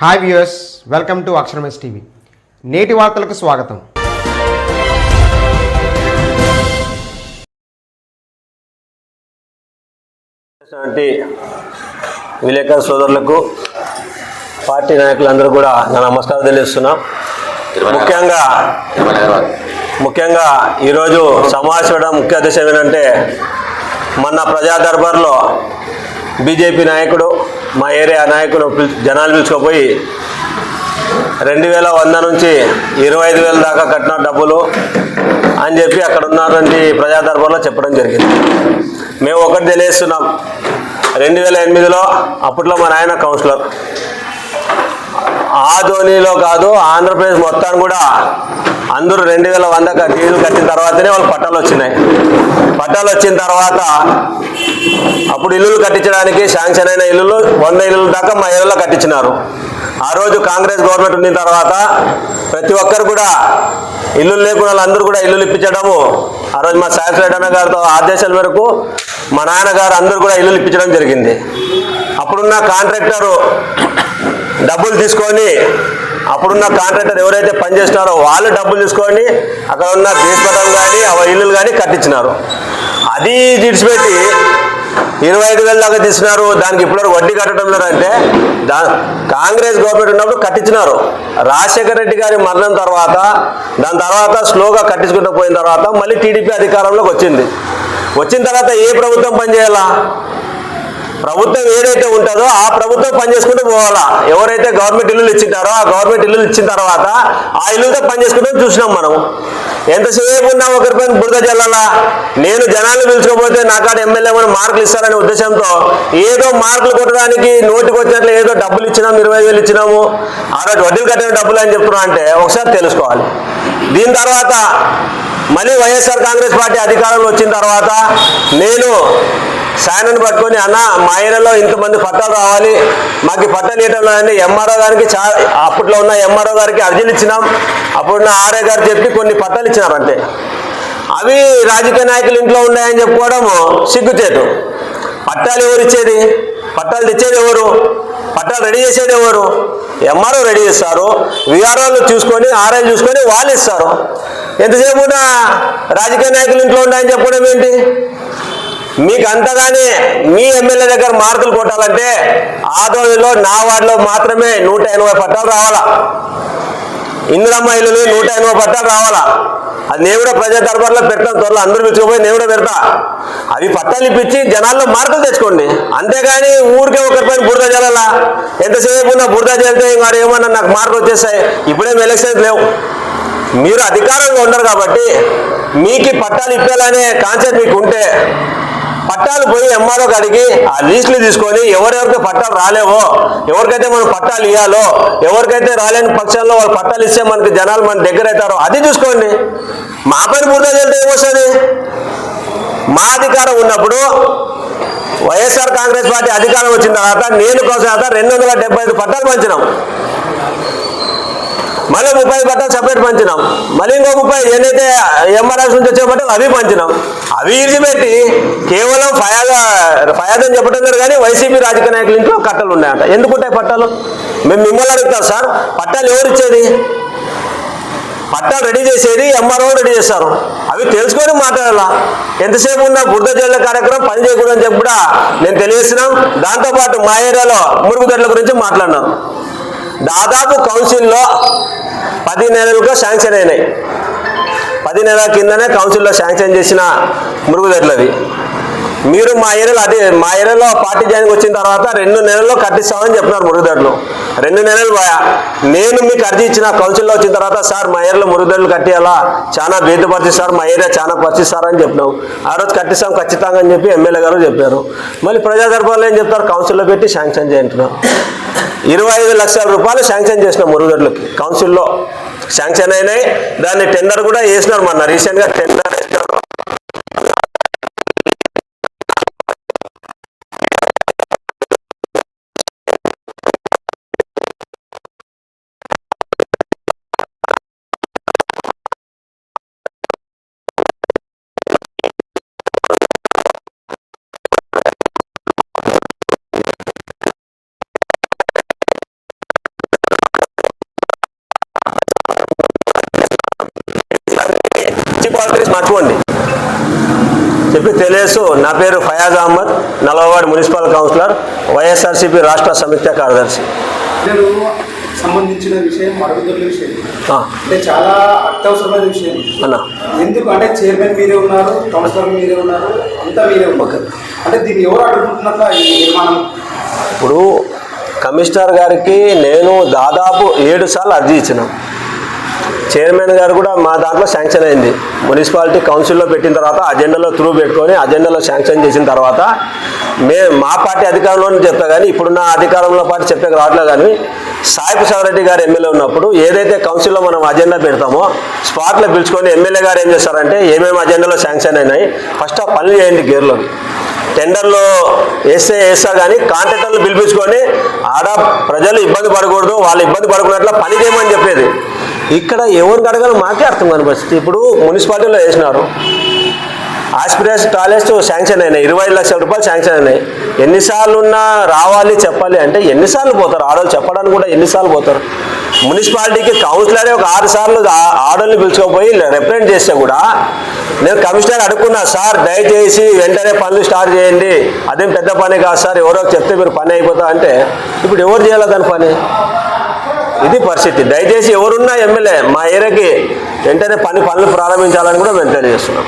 Hi viewers welcome to అక్షరమస్ TV. నేటి వార్తలకు స్వాగతం. వంటి విలేకరు సోదరులకు పార్టీ నాయకులందరూ కూడా నా నమస్కారం తెలియజేస్తున్నాం. ముఖ్యంగా ముఖ్యంగా ఈరోజు సమావేశం ముఖ్య ఉద్దేశం ఏంటంటే మొన్న ప్రజా దర్బార్లో బీజేపీ నాయకుడు మా ఏరియా నాయకులు జనాలు పిలుచుకుపోయి రెండు వేల వంద నుంచి ఇరవై ఐదు వేల దాకా కట్టిన డబ్బులు అని చెప్పి అక్కడ ఉన్నటువంటి ప్రజా దర్బార్లో చెప్పడం జరిగింది. మేము ఒకటి తెలియస్తున్నాం రెండు వేల ఎనిమిదిలో అప్పట్లో మా నాయన కౌన్సిలర్. ఆ ధోనిలో కాదు ఆంధ్రప్రదేశ్ మొత్తాన్ని కూడా అందరూ రెండు వేల వంద డీజిల్ కట్టిన తర్వాతనే వాళ్ళు పట్టాలు వచ్చినాయి. పట్టాలు వచ్చిన తర్వాత అప్పుడు ఇల్లులు కట్టించడానికి శాంక్షన్ అయిన ఇల్లులు వంద ఇల్లుల దాకా మా ఏరియాలో కట్టించినారు. ఆ రోజు కాంగ్రెస్ గవర్నమెంట్ ఉన్న తర్వాత ప్రతి ఒక్కరు కూడా ఇల్లు లేకుండా వాళ్ళందరూ కూడా ఇల్లులు ఇప్పించడము ఆ రోజు మా సాయస్ అన్న గారితో ఆదేశాల మేరకు మా నాన్నగారు అందరూ కూడా ఇల్లు ఇప్పించడం జరిగింది. అప్పుడున్న కాంట్రాక్టరు డబ్బులు తీసుకొని అప్పుడున్న కాంట్రాక్టర్ ఎవరైతే పనిచేస్తున్నారో వాళ్ళు డబ్బులు తీసుకొని అక్కడ ఉన్న దేశపటం కానీ ఆ ఇల్లులు కానీ కట్టించినారు. అది విడిచిపెట్టి ఇరవై ఐదు వేల దాకా తీసినారు. దానికి ఇప్పుడు వడ్డీ కట్టడం లేదంటే దా కాంగ్రెస్ గవర్నమెంట్ ఉన్నప్పుడు కట్టించినారు. రాజశేఖర రెడ్డి గారి మరణం తర్వాత దాని తర్వాత స్లోగా కట్టించుకుంటూ పోయిన తర్వాత మళ్ళీ టీడీపీ అధికారంలోకి వచ్చింది. వచ్చిన తర్వాత ఏ ప్రభుత్వం పనిచేయాలా? ప్రభుత్వం ఏదైతే ఉంటుందో ఆ ప్రభుత్వం పనిచేసుకుంటూ పోవాలా? ఎవరైతే గవర్నమెంట్ ఇల్లులు ఇచ్చింటారో ఆ గవర్నమెంట్ ఇల్లులు ఇచ్చిన తర్వాత ఆ ఇల్లుతో పనిచేసుకుంటూ చూసినాం మనం ఎంతసేపు ఉన్నా పని బురద జల్లాలా? నేను జనాలు పిలుచుకోపోతే నాకాడ ఎమ్మెల్యే మనం మార్కులు ఇస్తారనే ఉద్దేశంతో ఏదో మార్కులు కొట్టడానికి నోటికి వచ్చినట్లు ఏదో డబ్బులు ఇచ్చినాము ఇరవై వేలు ఇచ్చినాము. ఆ రోజు వడ్డీలు కట్టిన డబ్బులు అని చెప్తున్నా అంటే ఒకసారి తెలుసుకోవాలి. దీని తర్వాత మళ్ళీ వైఎస్ఆర్ కాంగ్రెస్ పార్టీ అధికారంలో వచ్చిన తర్వాత నేను సాయనని పట్టుకొని అన్న మా ఏరియాలో ఇంతమంది పట్టాలు రావాలి. మాకు పట్టాలు ఇవ్వడం ఎంఆర్ఓ గారికి చా అప్పట్లో ఉన్న ఎంఆర్ఓ గారికి అర్జీలు ఇచ్చినాం. అప్పుడున్న ఆర్ఏ గారు చెప్పి కొన్ని పట్టాలు ఇచ్చినారు అంతే. అవి రాజకీయ నాయకులు ఇంట్లో ఉన్నాయని చెప్పుకోవడం సిగ్గుచేటు. పట్టాలు ఎవరు ఇచ్చేది? పట్టాలు తెచ్చేది ఎవరు? పట్టాలు రెడీ చేసేది ఎవరు? ఎంఆర్ఓ రెడీ చేస్తారు. విఆర్ఓలు చూసుకొని ఆర్ఐ చూసుకొని వాళ్ళు ఇస్తారు. ఎంతసేపు రాజకీయ నాయకులు ఇంట్లో ఉన్నాయని చెప్పడం ఏంటి? మీకు అంతగానే మీ ఎమ్మెల్యే దగ్గర మార్కులు కొట్టాలంటే ఆదోళనలో నా వార్డులో మాత్రమే నూట ఎనభై పట్టాలు రావాలా? ఇందిరమ్మ ఇల్లు నూట ఎనభై పట్టాలు రావాలా? అది నేను కూడా ప్రజా దర్బార్లో పెడతాను త్వరలో అందరూ పిలుచుకుపోయి నేను కూడా పెడతా. అవి పట్టాలు ఇప్పించి జనాల్లో మార్కులు తెచ్చుకోండి. అంతేగాని ఊరికే ఒకరిపైన బురద చేయాలా ఎంతసేపు ఉన్నా బురద చేస్తే ఇంకా ఏమన్నా నాకు మార్కులు వచ్చేస్తాయి. ఇప్పుడేం ఎలక్షన్స్ లేవు. మీరు అధికారంగా ఉండరు కాబట్టి మీకు పట్టాలు ఇప్పేలానే కాన్సెప్ట్ మీకు ఉంటే పట్టాలు పోయి ఎంఆర్ఓ కాడికి ఆ లిస్టులు తీసుకొని ఎవరెవరికి పట్టాలు రాలేవో ఎవరికైతే మనం పట్టాలు ఇవ్వాలో ఎవరికైతే రాలేని పక్షంలో వాళ్ళు పట్టాలు ఇస్తే మనకి జనాలు మన దగ్గర అవుతారో అది చూసుకోండి. మా పని బురద చల్లితే ఏమొస్తుంది? మా అధికారం ఉన్నప్పుడు వైఎస్ఆర్ కాంగ్రెస్ పార్టీ అధికారం వచ్చిన తర్వాత నేను కోసం రెండు వందల డెబ్బై ఐదు పట్టాలు పంచినాం. మళ్ళీ ముప్పై పట్టాలు సపరేట్ పంచినాం. మళ్ళీ ఇంకో ముప్పై ఏదైతే ఎంఆర్ఎస్ నుంచి వచ్చే అవి పంచినాం. అవి పెట్టి కేవలం ఫయాద ఫయాదని అని చెప్పడం లేదు కానీ వైసీపీ రాజకీయ నాయకుల ఇంట్లో కట్టలు ఉన్నాయంట. ఎందుకుంటాయి పట్టాలు? మేము మిమ్మల్ని అడుగుతాం సార్ పట్టాలు ఎవరు ఇచ్చేది? పట్టాలు రెడీ చేసేది ఎంఆర్ఓ రెడీ చేస్తారు. అవి తెలుసుకొని మాట్లాడాలా? ఎంతసేపు ఉన్న బురద జల్ల కార్యక్రమం పని చేయకూడదని చెప్పి కూడా నేను తెలియజేస్తున్నాం. దాంతోపాటు మా ఏరియాలో మురుగుదొడ్ల గురించి మాట్లాడినాం. దాదాపు కౌన్సిల్లో పది నెలలుగా శాంక్షన్ అయినాయి. పది నెలల కిందనే కౌన్సిల్లో శాంక్షన్ చేసిన మురుగుదొడ్లవి మీరు మా ఏరియాలో అదే మా ఏరియాలో పార్టీ జాయిన్ వచ్చిన తర్వాత రెండు నెలల్లో కట్టిస్తామని చెప్పినారు మురుగుదొడ్లు రెండు నెలలు పోయా. నేను మీకు అర్జీ ఇచ్చిన కౌన్సిల్లో వచ్చిన తర్వాత సార్ మా ఏరియాలో మురుగుదొడ్లు కట్టేయాలా? చాలా భేద సార్ మా ఏరియా చాలా పరిచిస్తారు అని చెప్పినాం ఆ రోజు కట్టిస్తాం ఖచ్చితంగా అని చెప్పి ఎమ్మెల్యే గారు చెప్పారు. మళ్ళీ ప్రజాదర్భాలు ఏం చెప్తారు? కౌన్సిల్లో పెట్టి శాంక్షన్ చేయంటున్నారు. ఇరవై ఐదు లక్షల రూపాయలు శాంక్షన్ చేసిన మురుగుదొడ్లకి. కౌన్సిల్లో శాంక్షన్ అయినాయి. దాన్ని టెండర్ కూడా వేసినారు మొన్న. రీసెంట్గా టెండర్ వేసిన మర్చిపోండి చెప్పి తెలియసు నా పేరు ఫయాజ్ అహ్మద్ నలభవాడి మున్సిపల్ కౌన్సిలర్ వైఎస్ఆర్సీపీ రాష్ట్ర సంయుక్త కార్యదర్శి. నేను సంబంధించిన విషయం మరుగుదొడ్ల విషయం. ఆ, అంటే చాలా అత్యవసరమైన విషయం. అన్న. ఎందుకు అంటే చైర్మన్ మీరే ఉన్నారు కౌన్సిలర్ మీరే ఉన్నారు అంతా మీరే ఉన్నారు. అంటే దీన్ని ఎవరు అడుగుతున్నట్ల ఈ నిర్మాణం? ఇప్పుడు కమిషనర్ గారికి నేను దాదాపు ఏడు సార్లు అర్జీ ఇచ్చినాం. చైర్మన్ గారు కూడా మా దాంట్లో శాంక్షన్ అయింది. మున్సిపాలిటీ కౌన్సిల్లో పెట్టిన తర్వాత అజెండాలో త్రూ పెట్టుకొని అజెండాలో శాంక్షన్ చేసిన తర్వాత మే మా పార్టీ అధికారంలోనే చెప్తా కానీ ఇప్పుడున్న అధికారంలో పార్టీ చెప్పే రావట్లేదు కానీ సాయి ప్రసాద్ గారు ఎమ్మెల్యే ఉన్నప్పుడు ఏదైతే కౌన్సిల్లో మనం అజెండా పెడతామో స్పాట్లో పిలుచుకొని ఎమ్మెల్యే గారు ఏం చేస్తారంటే ఏమేమి అజెండాలో శాంక్షన్ అయినాయి ఫస్ట్ ఆ పనులు చేయండి గేర్లోకి. టెండర్లో వేస్తే వేస్తా కానీ కాంట్రాక్టర్లు పిలిపించుకొని ఆడ ప్రజలు ఇబ్బంది పడకూడదు వాళ్ళు ఇబ్బంది పడకున్నట్ల పని చేయమని చెప్పేది. ఇక్కడ ఎవరికి అడగాలో మాకే అర్థం కాని పరిస్థితి. ఇప్పుడు మున్సిపాలిటీలో వేసినారు. ఆస్పిరేస్ టాయిలెట్స్ శాంక్షన్ అయినాయి. ఇరవై లక్షల రూపాయలు శాంక్షన్ అయినాయి. ఎన్నిసార్లు ఉన్నా రావాలి చెప్పాలి అంటే ఎన్నిసార్లు పోతారు? ఆడవాళ్ళు చెప్పడానికి కూడా ఎన్నిసార్లు పోతారు? మున్సిపాలిటీకి కౌన్సిలరే ఒక ఆరు సార్లు ఆ- ఆడోళ్ళని పిలుచుకోపోయి రిప్రజెంట్ చేస్తే కూడా నేను కమిషనర్ అడుగుకున్నా సార్ దయచేసి వెంటనే పనులు స్టార్ట్ చేయండి. అదేం పెద్ద పని కాదు సార్. ఎవరో చెప్తే మీరు పని అయిపోతా అంటే ఇప్పుడు ఎవరు చేయాలి దాని పని? ఇది పరిస్థితి. దయచేసి ఎవరున్నా ఎమ్మెల్యే మా ఏరియాకి వెంటనే పని పనులు ప్రారంభించాలని కూడా మేము తెలియజేస్తున్నాం.